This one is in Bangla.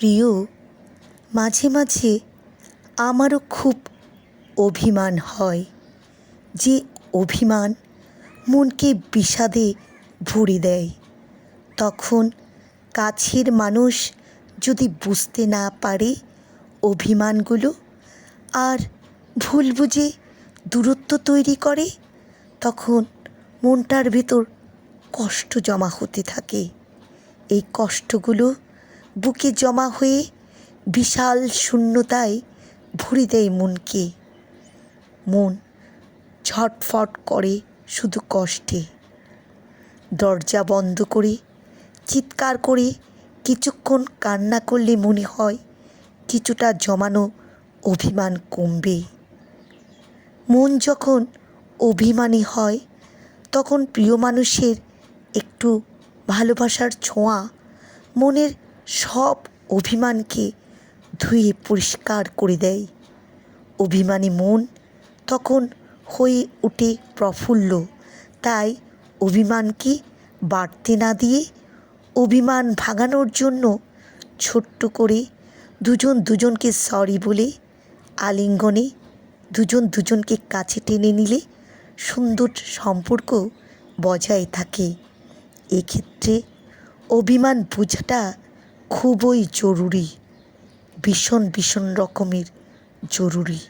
প্রিয়, মাঝে মাঝে আমারও খুব অভিমান হয় যে অভিমান মনকে বিষাদে ভরে দেয়। তখন কাছের মানুষ যদি বুঝতে না পারে অভিমানগুলো আর ভুল বুঝে দূরত্ব তৈরি করে, তখন মনটার ভেতর কষ্ট জমা হতে থাকে। এই কষ্টগুলো বুকে জমা হয়ে বিশাল শূন্যতায় ভরে দেয় মনকে। মন ছটফট করে শুধু কষ্টে। দরজা বন্ধ করে, চিৎকার করে, কিছুক্ষণ কান্না করলে মনে হয় কিছুটা জমানো অভিমান কমবে। মন যখন অভিমানী হয়, তখন প্রিয় মানুষের একটু ভালোবাসার ছোঁয়া মনের সব অভিমানকে ধুয়ে পরিষ্কার করে দেয়। অভিমানী মন তখন হয়ে ওঠে প্রফুল্ল। তাই অভিমানকে বাড়তে না দিয়ে অভিমান ভাঙানোর জন্য ছোট্ট করে দুজন দুজনকে সরি বলে আলিঙ্গনে দুজন দুজনকে কাছে টেনে নিলে সুন্দর সম্পর্ক বজায় থাকে। এক্ষেত্রে অভিমান বোঝাটা খুবই জরুরি ভীষণ ভীষণ রকমের জরুরি।